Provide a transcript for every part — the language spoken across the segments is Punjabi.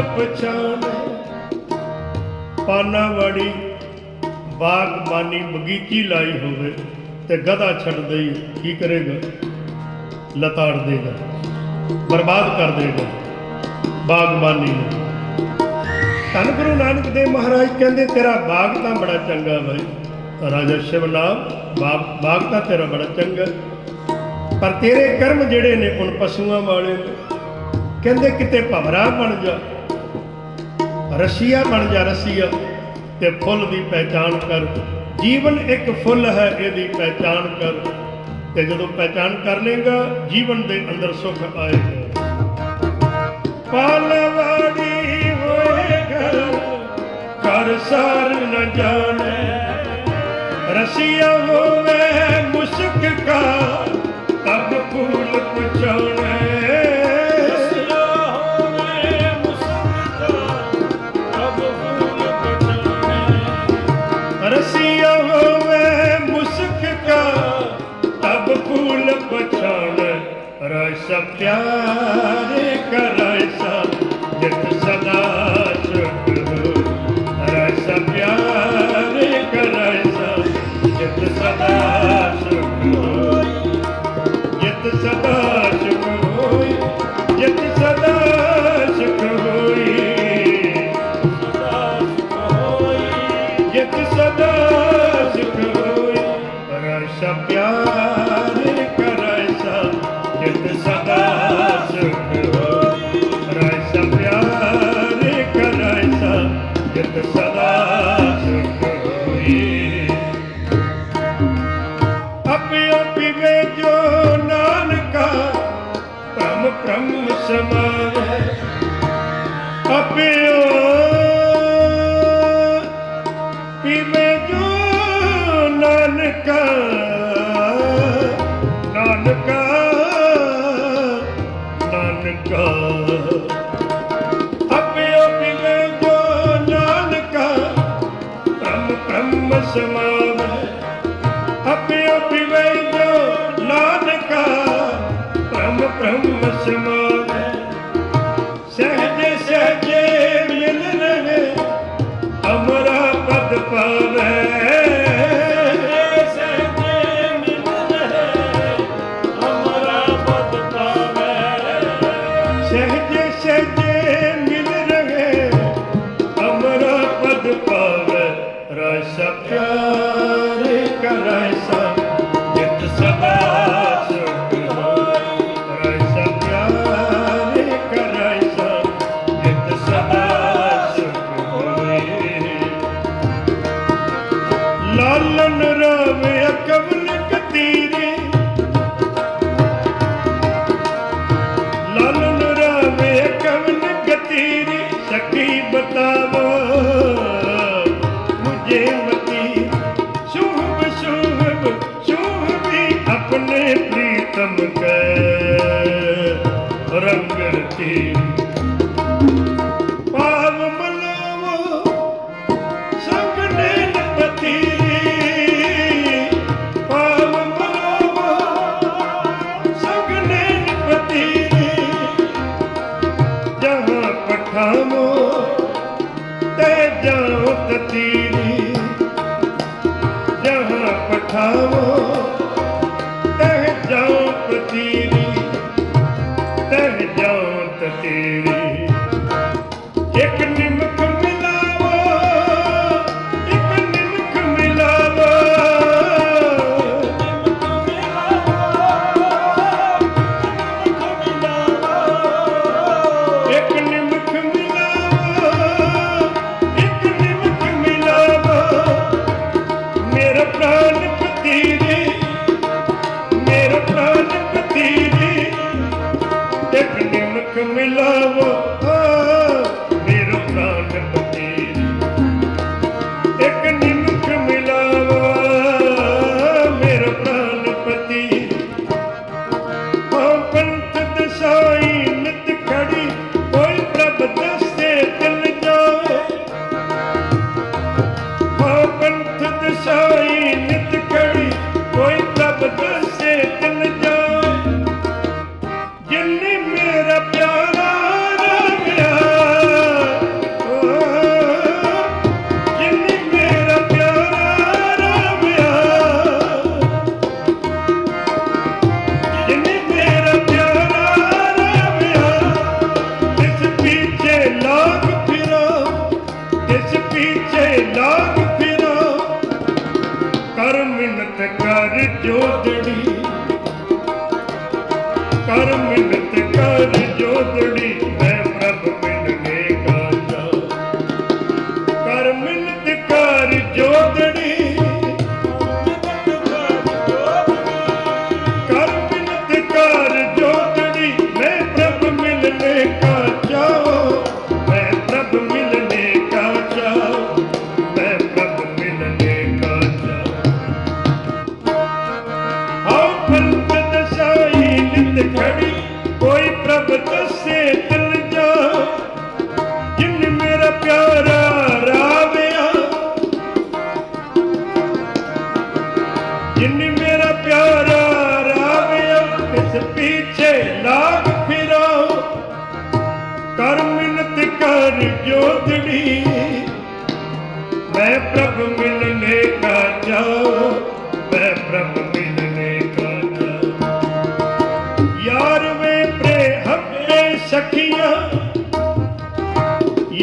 ਪਛਾਣੇ। ਪਾਨਾਵੜੀ ਬਾਗਬਾਨੀ ਬਗੀਚੀ ਲਾਈ ਹੋਵੇ ਤੇ ਗਧਾ ਛੱਡ ਦੇਈ ਕੀ ਕਰੇਗਾ? ਲਤਾੜ ਦੇਗਾ। ਬਰਬਾਦ ਕਰ ਦੇਗਾ ਬਾਗਬਾਨੀ ਨੂੰ। ਧੰਨ ਗੁਰੂ ਨਾਨਕ ਦੇਵ ਮਹਾਰਾਜ ਕਹਿੰਦੇ, ਤੇਰਾ ਬਾਗ ਤਾਂ ਬੜਾ ਚੰਗਾ ਭਾਈ ਰਾਜਾ ਸ਼ਿਵਨਾਮ, ਬਾਗ ਤਾਂ ਤੇਰਾ ਬੜਾ ਚੰਗਾ। ਪਰ ਤੇਰੇ ਕਰਮ ਜਿਹੜੇ ਨੇ ਹੁਣ ਪਸ਼ੂਆਂ ਵਾਲੇ ਕਹਿੰਦੇ ਕਿਤੇ ਭਵਰਾ ਬਣ ਜਾ। ਰਸੀਆ ਬਣ ਜਾ ਰਸੀਆ ਤੇ ਫੁੱਲ ਦੀ ਪਹਿਚਾਣ ਕਰ। ਜੀਵਨ ਇੱਕ ਫੁੱਲ ਹੈ, ਇਹਦੀ ਪਹਿਚਾਣ ਕਰ। ਤੇ ਜਦੋਂ ਪਹਿਚਾਣ ਕਰ ਲੇਗਾ, ਜੀਵਨ ਦੇ ਅੰਦਰ ਸੁਖ ਆਏਗਾ। ਪਲਵੜੀ ਹੋਏ ਘਰ ਕਰ ਸਾਰ ਨ ਜਾਣੇ। ਰਸੀਆ ਹੋਵੇ ਮੁਸ਼ਕ ਕਾ, ਤਬ ਫੂਲ ਪੁਛਾਣ Yeah. ਮਿਲਾਵੋ।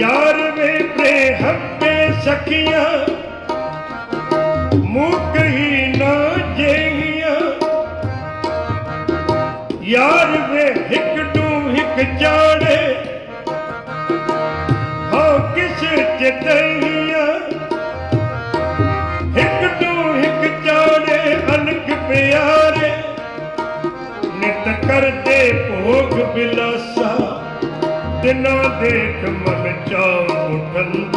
ਯਾਰ ਵੇ ਪ੍ਰੇਮ ਤੇ ਸਖੀਆਂ ਮੁਖ ਹੀ ਨਾ ਜਹੀਆਂ। ਯਾਰ ਵੇ ਇੱਕ ਡੂ ਇੱਕ ਚਾੜੇ, ਹੋ ਕਿਸ ਚਤਈਆਂ ਇੱਕ ਡੂ ਇੱਕ ਚਾੜੇ, ਅਨਕ ਪਿਆਰੇ, ਨਿਤ ਕਰਦੇ ਭੋਗ ਬਿਲਾਸ। ਜਿਨ੍ਹਾਂ ਦੇਖ ਮਨ ਚਾਉ ਉਠਲ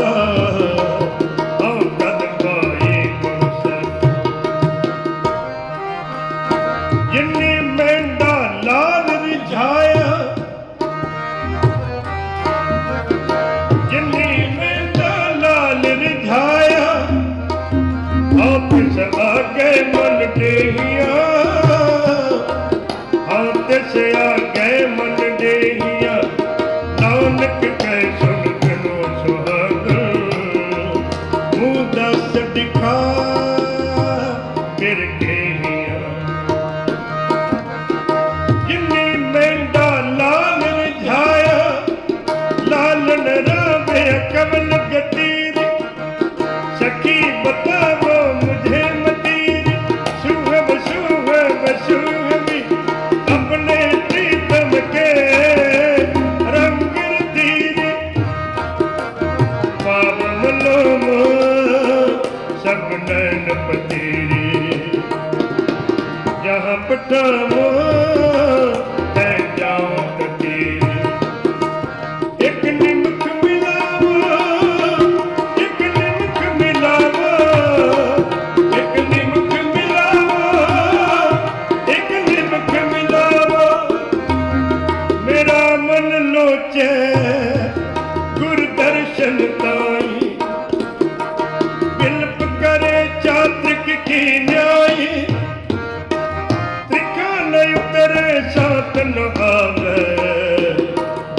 ਦਰਸ਼ਨ ਆਵੇ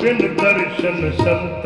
ਬਿਨ ਦਰਸ਼ਨ ਸੰਤ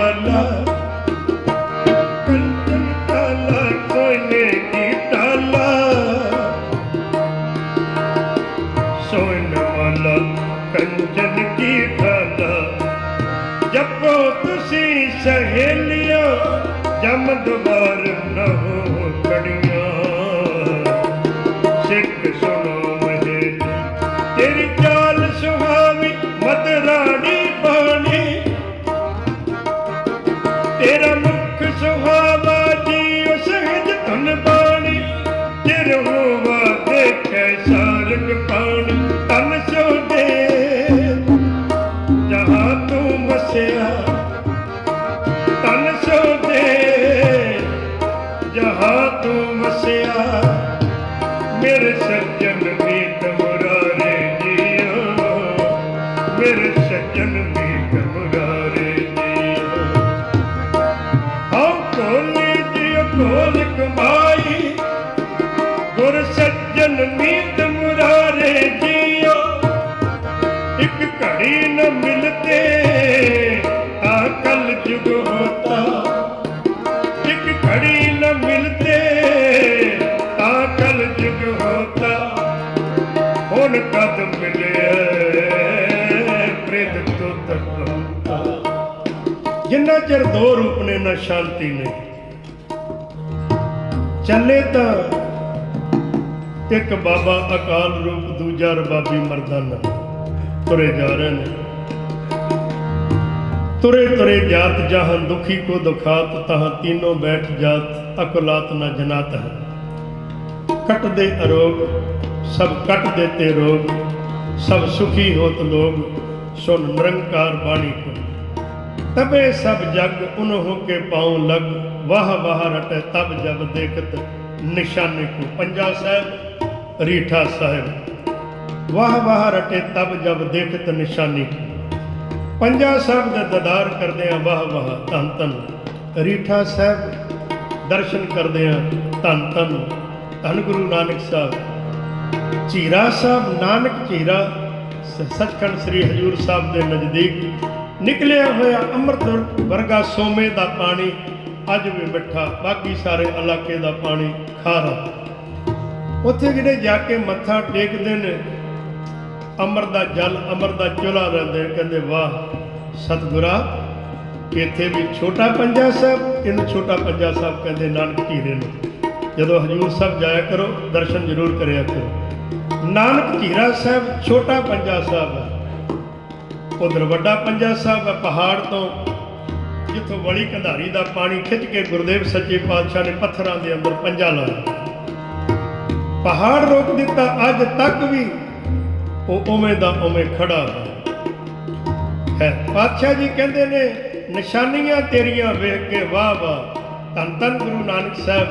summer. ਸੱਜਣ ਮੁਰਾਰੇ ਜੀਓ। ਇੱਕ ਘੜੀ ਨ ਮਿਲਤੇ, ਆ ਕਲ ਜੁਗ ਹੋਤਾ। ਇੱਕ ਘੜੀ ਨ ਮਿਲਤੇ, ਆ ਕਲ ਜੁਗ ਹੋਤਾ। ਹੁਣ ਕਦ ਮਿਲਿਆ ਪ੍ਰਿਤ ਤੋ ਤਕ ਜਿੰਨਾ ਚਿਰ ਦੋ ਰੂਪ ਨੇ, ਨਾ ਸ਼ਾਂਤੀ ਨਹੀਂ। ਚੱਲੇ ਤਾਂ ਇੱਕ ਬਾਬਾ ਅਕਾਲ ਰੂਪ, ਦੂਜਾ ਰਬਾਬੀ ਮਰਦਾਨਾ। ਤੁਰੇ ਜਾ ਰਹੇ ਨੇ। ਤੁਰੇ ਤੁਰੇ ਜਾਤ ਜਹਾਂ ਦੁਖੀ ਕੋ ਦੁਖਾਤ, ਤਹਾਂ ਤੀਨੋਂ ਬੈਠ ਜਾਤ, ਅਕਲਾਤ ਨ ਜਨਾਤ ਹੈ। ਕਟ ਦੇ ਅਰੋਗ, ਸਭ ਕਟ ਦੇਤੇ ਰੋਗ, ਸਭ ਸੁਖੀ ਹੋਤ ਲੋਗ, ਸੁਨ ਨਿਰੰਕਾਰ ਬਾਣੀ ਕੋ। ਤਬੇ ਸਭ ਜਗ ਉਨਹੁ ਕੇ ਪਾਉ ਲਗ, ਵਾਹ ਵਾਹ ਰਟੇ ਤਬ ਜਬ ਦੇਖਤ, ਨਿਸ਼ਾਨੇ ਕੋ। ਪੰਜਾ ਸਾਹਿਬ ਰੀਠਾ ਸਾਹਿਬ। ਵਾਹ ਵਾਹ ਰਟੇ ਤਬ ਜਬ ਦੇਖਤ ਨਿਸ਼ਾਨੀ। ਕੋ ਪੰਜਾ ਸਾਹਿਬ ਦਾ ਦਦਾਰ ਕਰਦੇ ਵਾਹ ਵਾਹ ਧੰਨ ਧੰਨ। ਰੀਠਾ ਸਾਹਿਬ, ਦਰਸ਼ਨ ਕਰਦੇ ਆ ਧੰਨ। ਧੰਨ ਗੁਰੂ ਨਾਨਕ ਸਾਹਿਬ। ਚੀਰਾ ਸਾਹਿਬ, ਨਾਨਕ ਚੀਰਾ। ਸੱਚਖੰਡ ਸ੍ਰੀ ਹਜੂਰ ਸਾਹਿਬ ਦੇ ਨਜ਼ਦੀਕ ਨਿਕਲਿਆ ਹੋਇਆ ਅੰਮ੍ਰਿਤ ਵਰਗਾ ਸੋਮੇ ਦਾ ਪਾਣੀ। ਅੱਜ ਵੀ ਮਿੱਠਾ, ਬਾਕੀ ਸਾਰੇ ਇਲਾਕੇ ਦਾ ਪਾਣੀ ਖਾਰਾ ਉੱਥੇ ਜਿਹੜੇ ਜਾ ਕੇ ਮੱਥਾ ਟੇਕਦੇ ਨੇ। ਅਮਰ ਦਾ ਜਲ ਅਮਰ ਦਾ ਚੁਲਾ ਰਹਿੰਦੇ ਨੇ, ਕਹਿੰਦੇ ਵਾਹ ਸਤਿਗੁਰਾ ਇੱਥੇ ਵੀ ਛੋਟਾ ਪੰਜਾ ਸਾਹਿਬ ਇਹਨੂੰ ਛੋਟਾ ਪੰਜਾ ਸਾਹਿਬ ਕਹਿੰਦੇ ਨਾਨਕ ਧੀਰੇ ਨੂੰ। ਜਦੋਂ ਹਜੂਰ ਸਾਹਿਬ ਜਾਇਆ ਕਰੋ ਦਰਸ਼ਨ ਜ਼ਰੂਰ ਕਰਿਆ ਕਰੋ। ਨਾਨਕ ਧੀਰਾ ਸਾਹਿਬ ਛੋਟਾ ਪੰਜਾ ਸਾਹਿਬ ਹੈ। ਉਧਰ ਵੱਡਾ ਪੰਜਾ ਸਾਹਿਬ ਹੈ ਪਹਾੜ ਤੋਂ। ਜਿੱਥੋਂ ਵਲੀ ਕੰਧਾਰੀ ਦਾ ਪਾਣੀ ਖਿੱਚ ਕੇ ਗੁਰਦੇਵ ਸੱਚੇ ਪਾਤਸ਼ਾਹ ਨੇ ਪੱਥਰਾਂ ਦੇ ਅੰਦਰ ਪੰਜਾ ਲਾਇਆ। ਪਹਾੜ ਰੋਕ ਦਿੱਤਾ ਅੱਜ ਤੱਕ ਵੀ, ਉਹ ਉਵੇਂ ਦਾ ਉਵੇਂ ਖੜਾ ਹੈ, ਪਾਤਸ਼ਾਹ ਜੀ ਕਹਿੰਦੇ ਨੇ, ਨਿਸ਼ਾਨੀਆਂ ਤੇਰੀਆਂ ਵੇਖ ਕੇ ਵਾਹ ਵਾਹ। ਧੰਨ ਧੰਨ ਗੁਰੂ ਨਾਨਕ ਸਾਹਿਬ,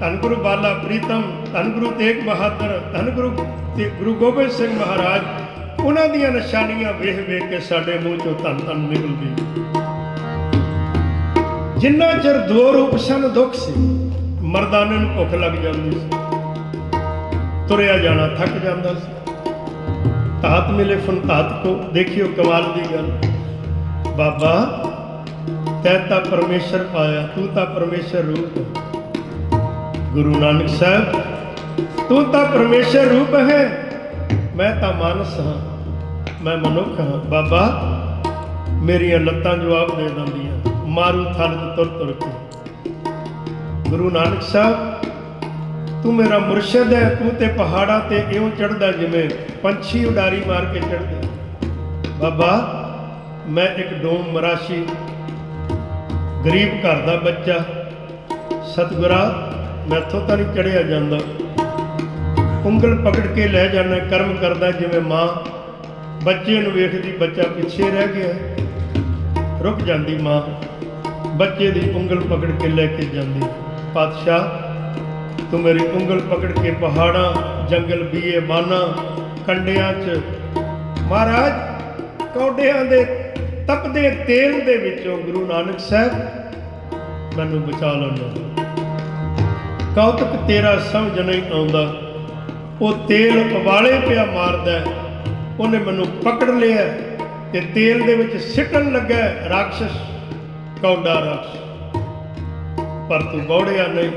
ਧੰਨ ਗੁਰੂ ਬਾਲਾ ਪ੍ਰੀਤਮ, ਧੰਨ ਗੁਰੂ ਤੇਗ ਬਹਾਦਰ, ਧੰਨ ਗੁਰੂ ਤੇ ਗੁਰੂ ਗੋਬਿੰਦ ਸਿੰਘ ਮਹਾਰਾਜ, ਉਹਨਾਂ ਦੀਆਂ ਨਿਸ਼ਾਨੀਆਂ ਵੇਖ ਵੇਖ ਕੇ ਸਾਡੇ ਮੂੰਹ ਚੋਂ ਧੰਨ ਧੰਨ ਨਿਕਲਦੀ ਜਿੰਨਾ ਚਿਰ ਦੋ ਰੂਪ ਸਨ ਦੁੱਖ ਸੀ, ਮਰਦਾਨੇ ਨੂੰ ਭੁੱਖ ਲੱਗ ਜਾਂਦੀ ਸੀ। ਤੁਰਿਆ ਜਾਣਾ ਥੱਕ ਜਾਂਦਾ ਸੀ। ਤਾਤ ਮਿਲੇ ਫਨ ਕੋ, ਦੇਖਿਓ ਕਮਾਲ ਦੀ ਗੱਲ। ਬਾਬਾ, ਤੈ ਤਾਂ ਪਰਮੇਸ਼ਰ ਪਾਇਆ, ਤੂੰ ਤਾਂ ਪਰਮੇਸ਼ਰ ਰੂਪ ਗੁਰੂ ਨਾਨਕ ਸਾਹਿਬ, ਤੂੰ ਤਾਂ ਪਰਮੇਸ਼ਰ ਰੂਪ ਹੈ। ਮੈਂ ਤਾਂ ਮਾਨਸ ਹਾਂ, ਮੈਂ ਮਨੁੱਖ ਹਾਂ। ਬਾਬਾ, ਮੇਰੀਆਂ ਲੱਤਾਂ ਜਵਾਬ ਦੇ ਦਿੰਦੀਆਂ, ਮਾਰੂ ਥਲ ਤੁਰ ਤੁਰ ਕੇ। ਗੁਰੂ ਨਾਨਕ ਸਾਹਿਬ ਤੂੰ ਮੇਰਾ ਮੁਰਸ਼ਿਦ ਹੈ, ਤੂੰ ਤੇ ਪਹਾੜਾਂ ਤੇ ਇਉਂ ਚੜਦਾ ਜਿਵੇਂ ਪੰਛੀ ਉਡਾਰੀ ਮਾਰ ਕੇ ਚੜਦਾ ਬਾਬਾ, ਮੈਂ ਇੱਕ ਡੋਮ ਮਰਾਸ਼ੀ, ਗਰੀਬ ਘਰ ਦਾ ਬੱਚਾ। ਸਤਿਗੁਰਾ ਮੈਥੋਂ ਤਾਂ ਨਹੀਂ ਚੜਿਆ ਜਾਂਦਾ। ਉਂਗਲ ਪਕੜ ਕੇ ਲੈ ਜਾਣਾ ਕਰਮ ਕਰਦਾ ਜਿਵੇਂ ਮਾਂ। ਬੱਚੇ ਨੂੰ ਵੇਖਦੀ ਬੱਚਾ ਪਿੱਛੇ ਰਹਿ ਗਿਆ। ਰੁਕ ਜਾਂਦੀ ਮਾਂ। ਬੱਚੇ ਦੀ ਉਂਗਲ ਪਕੜ ਕੇ ਲੈ ਕੇ ਜਾਂਦੀ। ਪਾਤਸ਼ਾਹ ਤੂੰ ਮੇਰੀ ਉਂਗਲ ਪਕੜ ਕੇ ਪਹਾੜਾਂ, ਜੰਗਲ ਬੀਏ ਬਾਨਾ ਕੰਡਿਆਂ 'ਚ। ਮਹਾਰਾਜ, ਕੌਡਿਆਂ ਦੇ, ਤਪਦੇ ਤੇਲ ਦੇ ਵਿੱਚੋਂ ਗੁਰੂ ਨਾਨਕ ਸਾਹਿਬ ਮੈਨੂੰ ਬਚਾ ਲੈਣਾ ਕੌਤਕ ਤੇਰਾ ਸਮਝ ਨਹੀਂ ਆਉਂਦਾ। ਉਹ ਤੇਲ ਉਬਾਲੇ ਪਿਆ ਮਾਰਦਾ ਉਹਨੇ ਮੈਨੂੰ ਪਕੜ ਲਿਆ ਤੇ ਤੇਲ ਦੇ ਵਿੱਚ ਸਿੱਟਣ ਲੱਗਾ ਹੈ ਰਾਖਸ਼, ਕੌਡਾ ਰਾਖਸ਼। ਪਰ ਤੂੰ ਬੌੜਿਆ ਨਹੀਂ।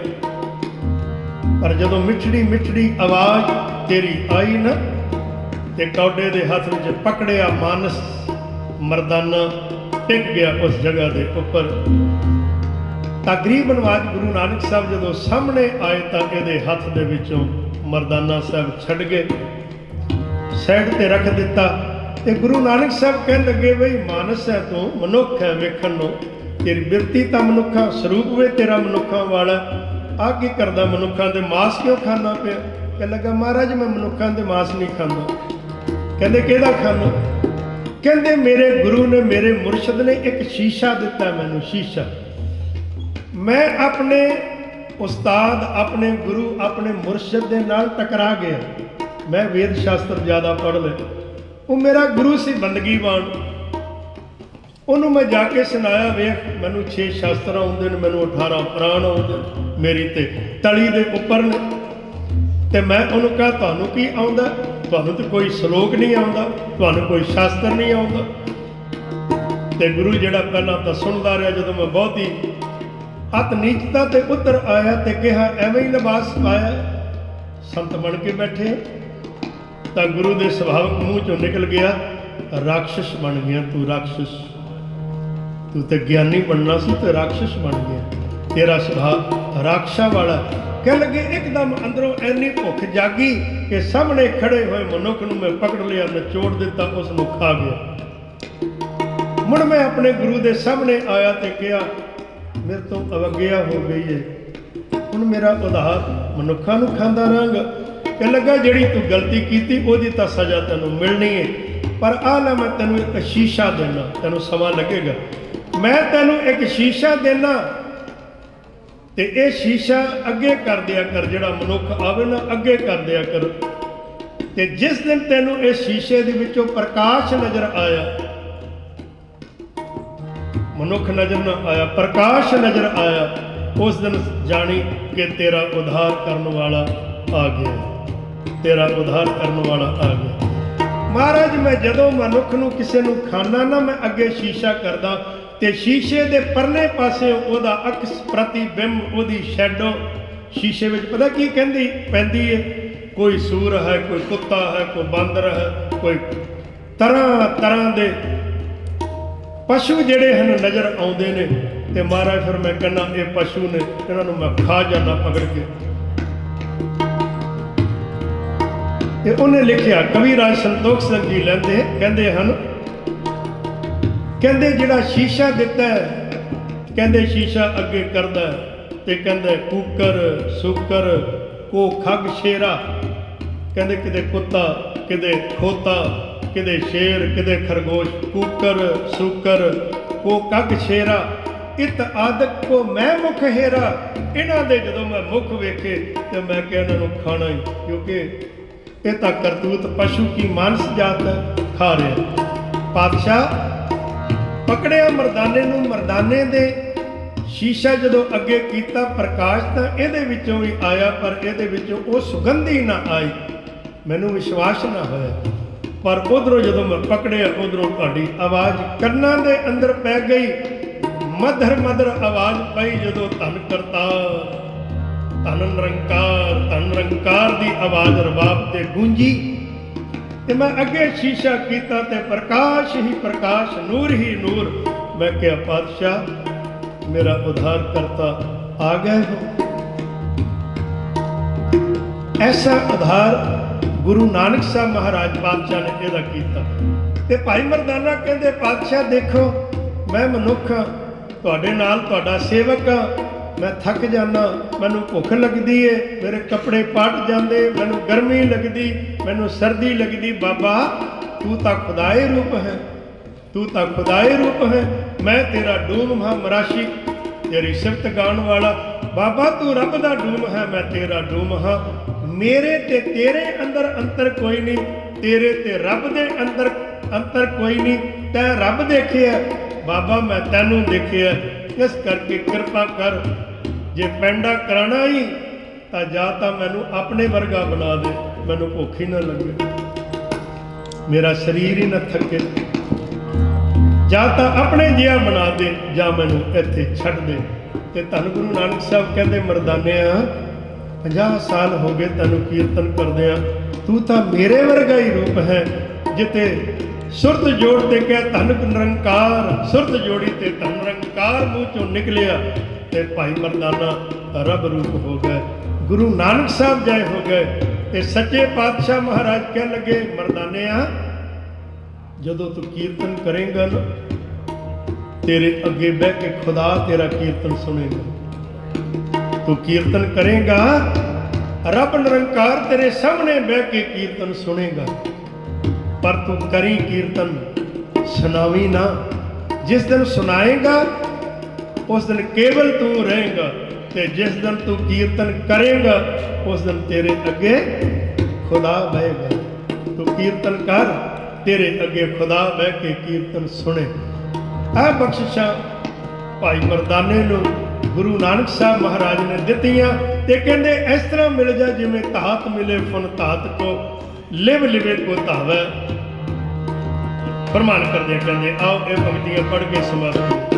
ਪਰ ਜਦੋਂ ਮਿੱਠੜੀ ਮਿੱਠੜੀ ਆਵਾਜ਼ ਤੇਰੀ ਆਈ ਨਾ, ਤੇ ਕੌਡੇ ਦੇ ਹੱਥ ਵਿੱਚ ਪਕੜਿਆ ਮਾਨਸ, ਮਰਦਾਨਾ ਟਿਕ ਗਿਆ ਉਸ ਜਗ੍ਹਾ ਦੇ ਉੱਪਰ। ਤਾਂ ਗਰੀਬ ਗੁਰੂ ਨਾਨਕ ਸਾਹਿਬ ਜਦੋਂ ਸਾਹਮਣੇ ਆਏ ਤਾਂ ਇਹਦੇ ਹੱਥ ਦੇ ਵਿੱਚੋਂ ਮਰਦਾਨਾ ਸਾਹਿਬ ਛੱਡ ਗਏ। ਸਾਈਡ ਤੇ ਰੱਖ ਦਿੱਤਾ ਤੇ ਗੁਰੂ ਨਾਨਕ ਸਾਹਿਬ ਕਹਿਣ ਲੱਗੇ, ਬਈ ਮਾਨਸ ਹੈ ਤੂੰ, ਮਨੁੱਖ ਹੈ ਵੇਖਣ ਨੂੰ। ਤੇਰੀ ਬਿਰਤੀ ਤਾਂ ਮਨੁੱਖਾ, ਸਰੂਪ ਵੇ ਤੇਰਾ ਮਨੁੱਖਾਂ ਵਾਲਾ ਆ ਕੀ ਕਰਦਾ ਮਨੁੱਖਾਂ ਦੇ ਮਾਸ ਕਿਉਂ ਖਾਂਦਾ ਪਿਆ? ਕਹਿ ਲੱਗਾ, ਮਹਾਰਾਜ, ਮੈਂ ਮਨੁੱਖਾਂ ਦੇ ਮਾਸ ਨਹੀਂ ਖਾਂਦਾ। ਕਹਿੰਦੇ, ਕਿਹਦਾ ਖਾਂਦਾ ਕਹਿੰਦੇ, ਮੇਰੇ ਗੁਰੂ ਨੇ ਮੇਰੇ ਮੁਰਸ਼ਿਦ ਨੇ ਇੱਕ ਸ਼ੀਸ਼ਾ ਦਿੱਤਾ ਮੈਨੂੰ, ਸ਼ੀਸ਼ਾ। ਮੈਂ ਆਪਣੇ ਉਸਤਾਦ, ਆਪਣੇ ਗੁਰੂ, ਆਪਣੇ ਮੁਰਸ਼ਿਦ ਦੇ ਨਾਲ ਟਕਰਾ ਗਿਆ। ਮੈਂ ਵੇਦ ਸ਼ਾਸਤਰ ਜ਼ਿਆਦਾ ਪੜ੍ਹ ਲਏ ਉਹ ਮੇਰਾ ਗੁਰੂ ਸੀ ਬੰਦਗੀਵਾਨ ਉਹਨੂੰ ਮੈਂ ਜਾ ਕੇ ਸੁਣਾਇਆ, ਵੇਖ, ਮੈਨੂੰ 6 ਸ਼ਾਸਤਰ ਆਉਂਦੇ ਨੇ, ਮੈਨੂੰ 18 ਪ੍ਰਾਣ ਆਉਂਦੇ ਮੇਰੀ ਤੇ ਤਲੀ ਦੇ ਉੱਪਰ ਨੇ। ਤੇ ਮੈਂ ਉਹਨੂੰ ਕਹਾ, ਤੁਹਾਨੂੰ ਕੀ ਆਉਂਦਾ? ਤੁਹਾਨੂੰ ਤਾਂ ਕੋਈ ਸ਼ਲੋਕ ਨਹੀਂ ਆਉਂਦਾ, ਤੁਹਾਨੂੰ ਕੋਈ ਸ਼ਾਸਤਰ ਨਹੀਂ ਆਉਂਦਾ। ਤੇ ਗੁਰੂ ਜਿਹੜਾ ਪਹਿਲਾਂ ਤਾਂ ਸੁਣਦਾ ਰਿਹਾ, ਜਦੋਂ ਮੈਂ ਬਹੁਤੀ ਅਤ ਨੀਚਤਾ ਤੇ ਉੱਤਰ ਆਇਆ ਤੇ ਕਿਹਾ, ਐਵੇਂ ਹੀ ਲਿਬਾਸ ਪਾਇਆ। ਸੰਤ ਬਣ ਕੇ ਬੈਠੇ। ਤਾਂ ਗੁਰੂ ਦੇ ਸੁਭਾਵਕ ਮੂੰਹ ਚੋਂ ਨਿਕਲ ਗਿਆ ਰਾਖਸ਼ ਬਣ ਗਿਆ ਤੂੰ ਰਾਖਸ਼ ਤੂੰ ਤਾਂ ਗਿਆਨੀ ਬਣਨਾ ਸੀ ਤੇ ਰਾਖਸ਼ ਬਣ ਗਿਆ। ਤੇਰਾ ਸੁਭਾਅ ਰਾਖਸ਼ਾ ਵਾਲਾ ਕਹਿ ਲੱਗੇ, ਇੱਕਦਮ ਅੰਦਰੋਂ ਐਨੀ ਭੁੱਖ ਜਾਗੀ ਕਿ ਸਾਹਮਣੇ ਖੜੇ ਹੋਏ ਮਨੁੱਖ ਨੂੰ ਮੈਂ ਪਕੜ ਲਿਆ ਨਿਚੋੜ ਦਿੱਤਾ ਉਸ ਨੂੰ ਖਾ ਗਿਆ। ਮੁੜ ਮੈਂ ਆਪਣੇ ਗੁਰੂ ਦੇ ਸਾਹਮਣੇ ਆਇਆ ਤੇ ਕਿਹਾ, ਮੇਰੇ ਤੋਂ ਅਵਗਿਆ ਹੋ ਗਈ ਏ। ਹੁਣ ਮੇਰਾ ਉਧਾਰ ਮਨੁੱਖਾਂ ਨੂੰ ਖਾਂਦਾ ਰਹਾਂਗਾ। ਕਹਿ ਲੱਗਾ, ਜਿਹੜੀ ਤੂੰ ਗਲਤੀ ਕੀਤੀ, ਉਹਦੀ ਤਾਂ ਸਜ਼ਾ ਤੈਨੂੰ ਮਿਲਣੀ ਏ। ਪਰ ਆ ਲੈ ਮੈਂ ਤੈਨੂੰ ਇੱਕ ਸ਼ੀਸ਼ਾ ਦੇਣਾ ਤੈਨੂੰ ਸਮਾਂ ਲੱਗੇਗਾ। ਮੈਂ ਤੈਨੂੰ ਇੱਕ ਸ਼ੀਸ਼ਾ ਦੇਣਾ ਤੇ ਇਹ ਸ਼ੀਸ਼ਾ ਅੱਗੇ ਕਰ ਦਿਆ ਕਰ, ਜਿਹੜਾ ਮਨੁੱਖ ਆਵੇ ਨਾ, ਅੱਗੇ ਕਰ ਦਿਆ ਕਰ। ਤੇ ਜਿਸ ਦਿਨ ਤੈਨੂੰ ਇਹ ਸ਼ੀਸ਼ੇ ਦੇ ਵਿੱਚੋਂ ਪ੍ਰਕਾਸ਼ ਨਜ਼ਰ ਆਇਆ, ਮਨੁੱਖ ਨਜ਼ਰ ਨਾ ਆਇਆ, ਪ੍ਰਕਾਸ਼ ਨਜ਼ਰ ਆਇਆ, ਉਸ ਦਿਨ ਜਾਣੀ ਕਿ ਤੇਰਾ ਉਧਾਰ ਕਰਨ ਵਾਲਾ ਆ ਗਿਆ। ਤੇਰਾ ਉਧਾਰ ਕਰਨ ਵਾਲਾ ਆ ਗਿਆ। ਮਹਾਰਾਜ, ਮੈਂ ਜਦੋਂ ਮਨੁੱਖ ਨੂੰ ਕਿਸੇ ਨੂੰ ਖਾਣਾ ਨਾ, ਮੈਂ ਅੱਗੇ ਸ਼ੀਸ਼ਾ ਕਰਦਾ ਤੇ ਸ਼ੀਸ਼ੇ ਦੇ ਪਰਲੇ ਪਾਸੇ ਉਹਦਾ ਅਕਸ ਪ੍ਰਤੀਬਿੰਬ ਉਹਦੀ ਸ਼ੈਡੋ ਸ਼ੀਸ਼ੇ ਵਿੱਚ ਪਤਾ ਕੀ ਕਹਿੰਦੀ ਪੈਂਦੀ ਹੈ ਕੋਈ ਸੂਰ ਹੈ, ਕੋਈ ਕੁੱਤਾ ਹੈ, ਕੋਈ ਬਾਂਦਰ ਹੈ, ਕੋਈ ਤਰ੍ਹਾਂ ਤਰ੍ਹਾਂ ਦੇ ਪਸ਼ੂ ਜਿਹੜੇ ਹਨ ਨਜ਼ਰ ਆਉਂਦੇ ਨੇ। ਤੇ ਮਹਾਰਾਜ ਫਿਰ ਮੈਂ ਕਹਿੰਦਾ, ਇਹ ਪਸ਼ੂ ਨੇ, ਇਹਨਾਂ ਨੂੰ ਮੈਂ ਖਾ ਜਾਂਦਾ ਪਕੜ ਕੇ। ਤੇ ਉਹਨੇ ਲਿਖਿਆ, ਕਵੀ ਰਾਜ ਸੰਤੋਖ ਸਿੰਘ ਜੀ ਲੈਂਦੇ, ਕਹਿੰਦੇ ਹਨ ਕਹਿੰਦੇ ਜਿਹੜਾ ਸ਼ੀਸ਼ਾ ਦਿੱਤਾ ਕਹਿੰਦੇ ਸ਼ੀਸ਼ਾ ਅੱਗੇ ਕਰਦਾ ਹੈ ਤੇ ਕਹਿੰਦੇ ਕੂਕਰ ਸੁਕਰ ਕੋ ਖੱਗ ਸ਼ੇਰਾ। ਕਹਿੰਦੇ ਕਿਤੇ ਕੁੱਤਾ ਕਿਤੇ ਖੋਤਾ ਕਿਤੇ ਸ਼ੇਰ ਕਿਤੇ ਖਰਗੋਸ਼ ਕੂਕਰ ਸੁਕਰ ਕੋ ਕਗ ਸ਼ੇਰਾ। ਇਤ ਆਦਕ ਕੋ ਮੈਂ ਮੁਖ ਹੇਰਾ। ਇਹਨਾਂ ਦੇ ਜਦੋਂ ਮੈਂ ਮੁਖ ਵੇਖੇ ਤੇ ਮੈਂ ਕਿਹਾ ਇਹਨਾਂ ਨੂੰ ਖਾਣਾ ਹੀ ਕਿਉਂਕਿ ਇਹ ਤਾਂ ਕਰਤੂਤ ਪਸ਼ੂ ਕੀ ਮਾਨਸ ਜਾਤ ਹੈ, ਖਾ ਰਿਹਾ। ਪਾਤਸ਼ਾਹ ਪਕੜਿਆ ਮਰਦਾਨੇ ਨੂੰ, ਮਰਦਾਨੇ ਦੇ ਸ਼ੀਸ਼ਾ ਜਦੋਂ ਅੱਗੇ ਕੀਤਾ ਪ੍ਰਕਾਸ਼ ਤਾਂ ਇਹਦੇ ਵਿੱਚੋਂ ਵੀ ਆਇਆ, ਪਰ ਇਹਦੇ ਵਿੱਚੋਂ ਉਹ ਸੁਗੰਧੀ ਨਾ ਆਈ। ਮੈਨੂੰ ਵਿਸ਼ਵਾਸ ਨਾ ਹੋਇਆ। ਪਰ ਉਧਰੋਂ ਜਦੋਂ ਮੈਂ ਪਕੜਿਆ, ਉਧਰੋਂ ਤੁਹਾਡੀ ਆਵਾਜ਼ ਕੰਨਾਂ ਦੇ ਅੰਦਰ ਪੈ ਗਈ। ਮਧਰ ਮਧਰ ਆਵਾਜ਼ ਪਈ ਜਦੋਂ ਧਨ ਕਰਤਾਰ, ਧਨ ਨਿਰੰਕਾਰ ਧਨ ਨਿਰੰਕਾਰ ਦੀ ਆਵਾਜ਼ ਰਬਾਬ ਤੇ ਗੂੰਜੀ। ਤੇ ਮੈਂ ਅੱਗੇ ਸ਼ੀਸ਼ਾ ਕੀਤਾ ਤੇ ਪ੍ਰਕਾਸ਼ ਹੀ ਪ੍ਰਕਾਸ਼ ਨੂਰ ਹੀ ਨੂਰ। ਮੈਂ ਕਿਹਾ ਪਾਤਸ਼ਾਹ ਮੇਰਾ ਉਧਾਰ ਕਰਤਾ ਆ ਗਏ ਹੋ। ਐਸਾ ਉਧਾਰ ਗੁਰੂ ਨਾਨਕ ਸਾਹਿਬ ਮਹਾਰਾਜ ਪਾਤਸ਼ਾਹ ਨੇ ਇਹਦਾ ਕੀਤਾ। ਤੇ ਭਾਈ ਮਰਦਾਨਾ ਕਹਿੰਦੇ ਪਾਤਸ਼ਾਹ ਦੇਖੋ ਮੈਂ ਮਨੁੱਖ ਹਾਂ, ਤੁਹਾਡੇ ਨਾਲ ਤੁਹਾਡਾ ਸੇਵਕ ਹਾਂ ਮੈਂ ਥੱਕ ਜਾਣਾ ਮੈਨੂੰ ਭੁੱਖ ਲੱਗਦੀ ਏ, ਮੇਰੇ ਕੱਪੜੇ ਪਾਟ ਜਾਂਦੇ, ਮੈਨੂੰ ਗਰਮੀ ਲੱਗਦੀ, ਮੈਨੂੰ ਸਰਦੀ ਲੱਗਦੀ। ਬਾਬਾ, ਤੂੰ ਤਾਂ ਖੁਦਾਏ ਰੂਪ ਹੈ, ਤੂੰ ਤਾਂ ਖੁਦਾਏ ਰੂਪ ਹੈ, ਮੈਂ ਤੇਰਾ ਡੂਮ ਹਾਂ ਮਰਾਸ਼ੀ, ਤੇਰੀ ਸਿਫਤ ਗਾਉਣ ਵਾਲਾ। ਬਾਬਾ, ਤੂੰ ਰੱਬ ਦਾ ਡੂਮ ਹੈ, ਮੈਂ ਤੇਰਾ ਡੂਮ ਹਾਂ। ਮੇਰੇ ਤੇ ਤੇਰੇ ਅੰਦਰ ਅੰਤਰ ਕੋਈ ਨਹੀਂ, ਤੇਰੇ ਤੇ ਰੱਬ ਦੇ ਅੰਦਰ ਅੰਤਰ ਕੋਈ ਨਹੀਂ, ਤੈ ਰੱਬ ਦੇਖਿਆ। ਬਾਬਾ, ਮੈਂ ਤੈਨੂੰ ਦੇਖਿਆ। ਇਸ ਕਰਕੇ ਕਿਰਪਾ ਕਰ। ਜੇ ਪੈਂਡਾ ਕਰਾਣਾ ਹੀ ਤਾਂ ਜਾਂ ਤਾਂ ਮੈਨੂੰ ਆਪਣੇ ਵਰਗਾ ਬਣਾ ਦੇ। ਮੈਨੂੰ ਭੁੱਖ ਹੀ ਨਾ ਲੱਗੇ। ਮੇਰਾ ਸਰੀਰ ਹੀ ਨਾ ਥੱਕੇ। ਜਾਂ ਤਾਂ ਆਪਣੇ ਜਿਹਾ ਬਣਾ ਦੇ, ਜਾਂ ਮੈਨੂੰ ਇੱਥੇ ਛੱਡ ਦੇ। ਤੇ ਧੰਨ ਗੁਰੂ ਨਾਨਕ ਸਾਹਿਬ ਕਹਿੰਦੇ, ਮਰਦਾਨਿਆਂ 50 ਸਾਲ ਹੋ ਗਏ ਤੈਨੂੰ ਕੀਰਤਨ ਕਰਦੇ ਕਰਦਿਆਂ। ਤੂੰ ਤਾਂ ਮੇਰੇ ਵਰਗਾ ਹੀ ਰੂਪ ਹੈ ਜਿਤੇ ਸੁਰਤ ਜੋੜ ਤੇ ਕਹਿ ਧਨ ਨਿਰੰਕਾਰ, ਸੁਰਤ ਜੋੜੀ ਤੇ ਧਨ ਨਿਰੰਕਾਰ ਮੂੰਹ ਚੋਂ ਨਿਕਲਿਆ ਤੇ ਭਾਈ ਮਰਦਾਨਾ ਰੱਬ ਰੂਪ ਹੋ ਗਏ। ਗੁਰੂ ਨਾਨਕ ਸਾਹਿਬ ਜੈ ਹੋ ਗਏ ਤੇ ਸੱਚੇ ਪਾਤਸ਼ਾਹ ਮਹਾਰਾਜ ਕਹਿ ਲੱਗੇ ਮਰਦਾਨਿਆਂ ਜਦੋਂ ਤੂੰ ਕੀਰਤਨ ਕਰੇਂਗਾ ਨਾ, ਤੇਰੇ ਅੱਗੇ ਬਹਿ ਕੇ ਖੁਦਾ ਤੇਰਾ ਕੀਰਤਨ ਸੁਣੇਗਾ। ਤੂੰ ਕੀਰਤਨ ਕਰੇਂਗਾ, ਰੱਬ ਨਿਰੰਕਾਰ ਤੇਰੇ ਸਾਹਮਣੇ ਬਹਿ ਕੇ ਕੀਰਤਨ ਸੁਣੇਗਾ। ਪਰ ਤੂੰ ਕਰੀ ਕੀਰਤਨ ਸੁਣਾਵੀ ਨਾ। ਜਿਸ ਦਿਨ ਸੁਣਾਏਗਾ, ਉਸ ਦਿਨ ਕੇਵਲ ਤੂੰ ਰਹੇਗਾ। ਤੇ ਜਿਸ ਦਿਨ ਤੂੰ ਕੀਰਤਨ ਕਰੇਗਾ, ਉਸ ਦਿਨ ਤੇਰੇ ਅੱਗੇ ਖੁਦਾ ਬਹੇਗਾ। ਤੂੰ ਕੀਰਤਨ ਕਰ, ਤੇਰੇ ਅੱਗੇ ਖੁਦਾ ਬਹਿ ਕੇ ਕੀਰਤਨ ਸੁਣੇ। ਇਹ ਬਖਸ਼ਿਸ਼ਾਂ ਭਾਈ ਮਰਦਾਨੇ ਨੂੰ ਗੁਰੂ ਨਾਨਕ ਸਾਹਿਬ ਮਹਾਰਾਜ ਨੇ ਦਿੱਤੀਆਂ ਤੇ ਕਹਿੰਦੇ, ਇਸ ਤਰ੍ਹਾਂ ਮਿਲ ਜਾ ਜਿਵੇਂ ਧਾਤ ਮਿਲੇ ਫਨ ਧਾਤ ਕੋ। ਲਿਵ ਲਿਵੇ ਕੋ ਧਾਵੈ। ਫਰਮਾਨ ਕਰਦੇ ਕਹਿੰਦੇ ਆਓ ਇਹ ਪੰਕਤੀਆਂ ਪੜ੍ਹ ਕੇ ਸਮਾਪਤੀ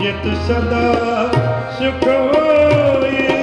ਜਿਤ ਸਦਾ ਸੁਖ ਹੋਈ